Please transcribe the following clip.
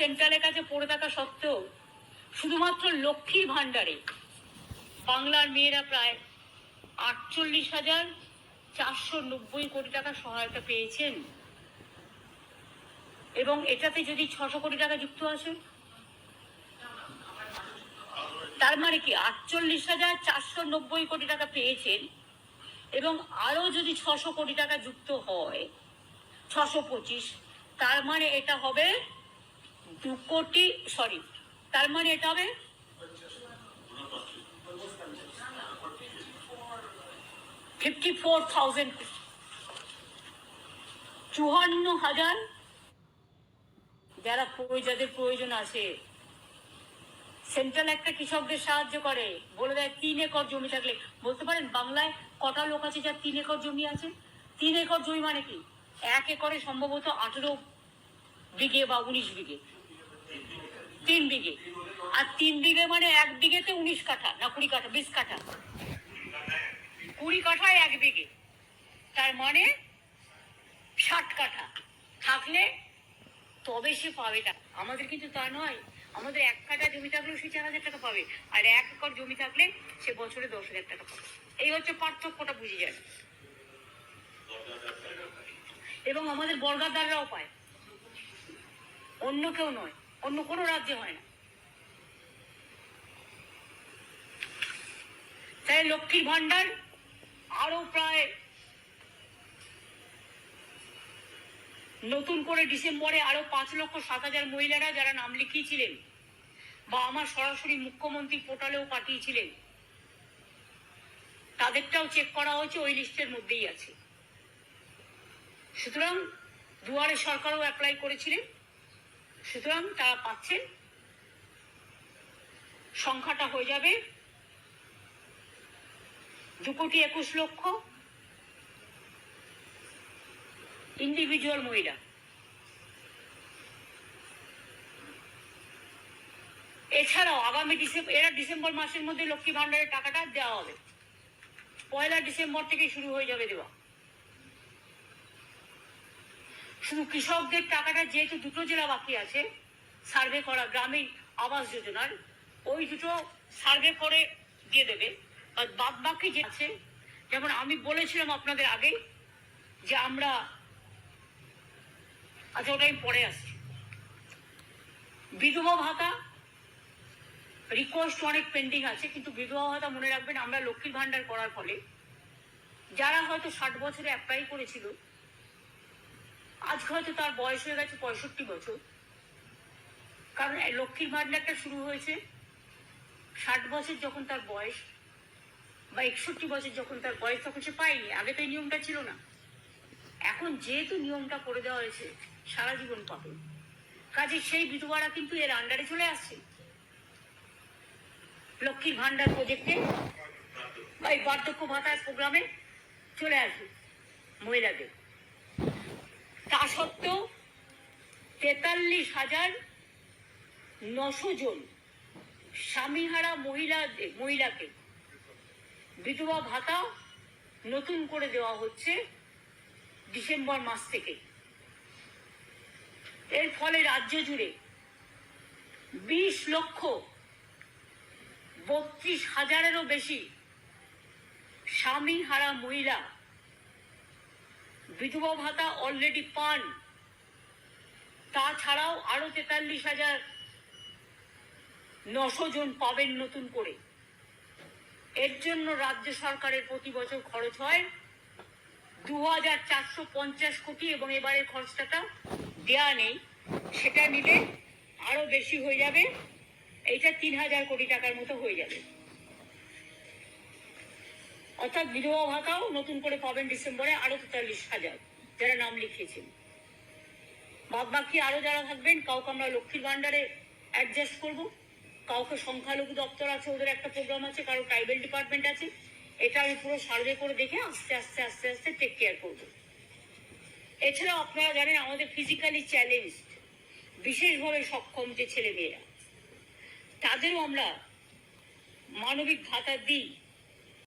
সেন্ট্রালের কাছে পড়ে থাকা সত্ত্বেও শুধুমাত্র লক্ষ্মীর ভাণ্ডারে বাংলার মেয়েরা প্রায় আটচল্লিশ হাজার চারশো নব্বই কোটি টাকা সহায়তা পেয়েছেন। এবং এটাতে যদি ছশো কোটি টাকা যুক্ত আছে তার মানে কি আটচল্লিশ হাজার চারশো নব্বই কোটি টাকা পেয়েছেন এবং আরও যদি ছশো কোটি টাকা যুক্ত হয়, ছশো পঁচিশ, তার মানে এটা হবে কোটি সরি তার মানে এটা হবে ফিফটি ফোর থাউজেন্ড চুয়ান্ন হাজার যারা যাদের প্রয়োজন আছে। সেন্ট্রাল একটা কৃষকদের সাহায্য করে। বলে দেয়, তিন একর জমি থাকলে। বলতে পারেন, বাংলায় কটা লোক আছে যার তিন একর জমি আছে? তিন একর জমি মানে কি? এক একরে সম্ভবত আঠেরো বিঘে বা উনিশ বিঘে। তিন বিঘে আর তিন বিঘে মানে এক বিঘেতে উনিশ কাঠা না কুড়ি কাঠা, বিশ কাঠা। কুড়ি কাঠায় এক বিঘে তার মানে ষাট কাঠা। থাকলে তবে সে পাবে টাকা আমাদের কিন্তু তা নয়। আমাদের এক কাঠা জমি থাকলেও সে চার হাজার টাকা পাবে। আর এক একর জমি থাকলে সে বছরে দশ হাজার টাকা পাবে। এই হচ্ছে পার্থক্যটা বুঝে যায় এবং আমাদের বর্গাদাররাও পায়। অন্য কেউ নয়। অন্য কোনো রাজ্যে হয় না। তাই লক্ষ্মীর ভান্ডার আরও প্রায় নতুন করে ডিসেম্বরে আরও পাঁচ লক্ষ সাত হাজার মহিলারা যারা নাম লিখিয়েছিলেন বা আমার সরাসরি মুখ্যমন্ত্রী পোর্টালেও পাঠিয়েছিলেন, তাদেরটাও চেক করা হয়েছে, ওই লিস্টের মধ্যেই আছে। সুতরাং দুয়ারে সরকারও অ্যাপ্লাই করেছিলেন। সুতরাং তারা পাচ্ছেন। সংখ্যাটা হয়ে যাবে দু কোটি একুশ লক্ষ ইন্ডিভিজুয়াল মহিলা। এছাড়াও আগামী ডিসেম্বর এরা ডিসেম্বর মাসের মধ্যে লক্ষ্মী ভান্ডারের টাকাটা দেওয়া হবে। পয়লা ডিসেম্বর থেকে শুরু হয়ে যাবে দেওয়া। শুধু কৃষকদের টাকাটা যেহেতু দুটো জেলা বাকি আছে, সার্ভে করা গ্রামীণ আবাস যোজনার, ওই দুটো সার্ভে করে দিয়ে দেবে। আর বাদ বাকি যে আছে, যেমন আমি বলেছিলাম আপনাদের আগেই, যে আমরা আচ্ছা ওটা আমি পরে আসছি। বিধবা ভাতা রিকোয়েস্ট অনেক পেন্ডিং আছে, কিন্তু বিধবা ভাতা মনে রাখবেন আমরা লক্ষ্মীর ভান্ডার করার ফলে, যারা হয়তো ষাট বছরে অ্যাপ্লাই করেছিল আজ হয়তো তার বয়স হয়ে গেছে পঁয়ষট্টি বছর। কারণ লক্ষ্মীর ভান্ডারটা শুরু হয়েছে ষাট বছর যখন তার বয়স বা একষট্টি বছর যখন তার বয়স, তখন সে পায়নি। আগে তো এই নিয়মটা ছিল না। এখন যেহেতু নিয়মটা করে দেওয়া হয়েছে, সারা জীবন পাবে। কাজে সেই বিধবারা কিন্তু এর আন্ডারে চলে আসছে। লক্ষ্মীর ভান্ডার প্রজেক্টে বা এই বার্ধক্য ভাতার প্রোগ্রামে চলে আসবে মহিলাদের। তা সত্ত্বেও তেতাল্লিশ হাজার নশো জন স্বামীহারা মহিলা, মহিলাকে বিধবা ভাতা নতুন করে দেওয়া হচ্ছে ডিসেম্বর মাস থেকে। এর ফলে রাজ্য জুড়ে বিশ লক্ষ বত্রিশ হাজারেরও বেশি স্বামী হারা মহিলা বিধবা ভাতা অলরেডি পান। তাছাড়াও আরও তেতাল্লিশ হাজার নশো জন পাবেন নতুন করে। এর জন্য রাজ্য সরকারের প্রতি বছর খরচ হয় দু হাজার চারশো পঞ্চাশ কোটি এবং এবারের খরচটা দেয়া নেই। সেটা নিলে আরও বেশি হয়ে যাবে। এইটা তিন হাজার কোটি টাকার মতো হয়ে যাবে। অর্থাৎ বিধবা ভাতাও নতুন করে পাবেন ডিসেম্বরে আরও তেতাল্লিশ হাজার, যারা নাম লিখিয়েছেন। বাদ বাকি আরও যারা থাকবেন, কাউকে আমরা লক্ষ্মীর ভান্ডারে অ্যাডজাস্ট করব। কাউকে সংখ্যালঘু দপ্তর আছে, ওদের একটা প্রোগ্রাম আছে, কারও ট্রাইবেল ডিপার্টমেন্ট আছে। এটা আমি পুরো সার্ভে করে দেখে আস্তে আস্তে আস্তে আস্তে টেক কেয়ার করব। এছাড়াও আপনারা জানেন, আমাদের ফিজিক্যালি চ্যালেঞ্জ বিশেষভাবে সক্ষম যে ছেলেমেয়েরা, তাদেরও আমরা মানবিক ভাতা দিই।